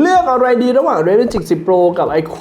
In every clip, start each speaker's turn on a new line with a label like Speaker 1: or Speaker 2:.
Speaker 1: เลือกอะไรดีระหว่าง Red Magic 10 Pro กับ iQ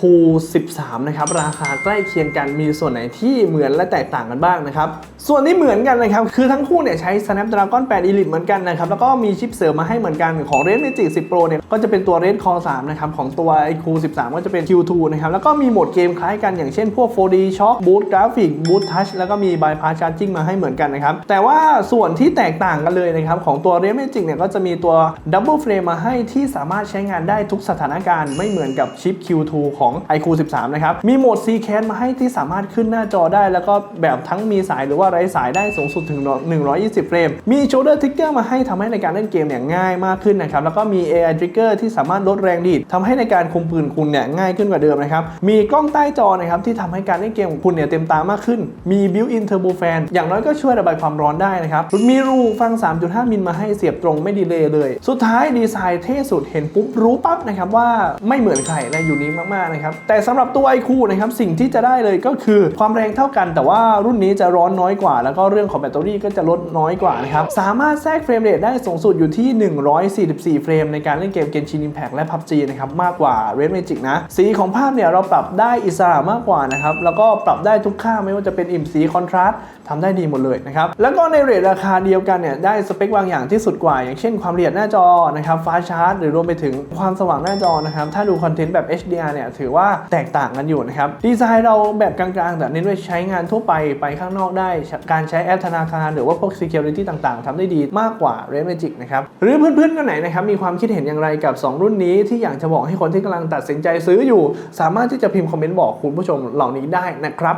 Speaker 1: 13 นะครับ ราคาใกล้เคียงกันมีส่วนไหนที่เหมือนและแตกต่างกันบ้างนะครับ ส่วนที่เหมือนกันนะครับ คือทั้งคู่เนี่ยใช้ Snapdragon 8 Elite เหมือนกันนะครับ แล้วก็มีชิปเสริมมาให้เหมือนกันของ Red Magic 10 Pro เนี่ย ก็จะเป็นตัว Red Core 3 นะครับ ของตัว iQ 13 ก็จะเป็น Q2 นะครับ แล้วก็มีโหมดเกมคล้ายกันอย่างเช่นพวก 4D Shock Boost Graphic Boost Touch แล้วก็มี Bypass Charging มาให้เหมือนกันนะครับแต่ว่าส่วนที่แตกต่างกันเลยนะครับของตัว Red Magic เนี่ยก็จะมีตัว Double Frame มาให้ที่สามารถใช้งานได้ทุกสถานการณ์ไม่เหมือนกับชิป Q2 ของ iQ 13 นะครับ มีโหมด C-CAN มาให้ที่สามารถขึ้นหน้าจอได้ แล้วก็แบบทั้งมีสายหรือว่าไร้สายได้สูงสุดถึง 120 เฟรม มี Shoulder Trigger มาให้ทำให้ในการเล่นเกมเนี่ยง่ายมากขึ้นนะครับ แล้วก็มี AI Trigger ที่สามารถลดแรงดีดทำให้ในการคุมปืนคุณเนี่ยง่ายขึ้นกว่าเดิมนะครับ มีกล้องใต้จอนะครับที่ทำให้การเล่นเกมของคุณเนี่ยเต็มตามากขึ้น มี Built-in Turbo Fan อย่างน้อยก็ช่วยระบายความร้อนได้นะครับ มีรูฟัง 3.5 มิลมาให้เสียบตรงไม่ดีเลยเลย สุดท้ายดีไซน์เท่สุดเห็นปุ๊บรู้ปั๊บนะครับว่าไม่เหมือนใครและยูนิคมากๆนะครับแต่สำหรับตัว iQ นะครับสิ่งที่จะได้เลยก็คือความแรงเท่ากัน แต่ว่ารุ่นนี้จะร้อนน้อยกว่า แล้วก็เรื่องของแบตเตอรี่ก็จะลดน้อยกว่านะครับสามารถแทรกเฟรมเรทได้สูงสุดอยู่ที่ 144 เฟรม ในการเล่นเกม Genshin Impact และ PUBG นะครับมากกว่า Red Magic นะ สีของภาพเนี่ยเราปรับได้อิสระมากกว่านะครับแล้วก็ปรับได้ทุกค่าไม่ว่าจะเป็นอิ่มสีคอนทราสต์ทำได้ดีหมดเลยนะครับแล้วก็ในเรทราคาเดียวกันเนี่ยได้สเปคบางอย่างที่สุดกว่า อย่างเช่นความละเอียดหน้าจอนะครับฟ้าชาร์จหรือรวมไปถึงความสว่างหน้าจอนะครับถ้าดูคอนเทนต์แบบ HDR เนี่ยถือว่าแตกต่างกันอยู่นะครับดีไซน์เราแบบกลางๆ แต่เน้นไว้ใช้งานทั่วไปไปข้างนอกได้ การใช้แอปธนาคาร หรือว่าพวก security ต่างๆทำได้ดีมากกว่า Red Magic นะครับหรือเพื่อนๆคนไหนนะครับมีความคิดเห็นอย่างไรกับ 2 รุ่นนี้ที่อยากจะบอกให้คนที่กำลังตัดสินใจซื้ออยู่ สามารถที่จะพิมพ์คอมเมนต์บอกคุณผู้ชมเหล่านี้ได้นะครับ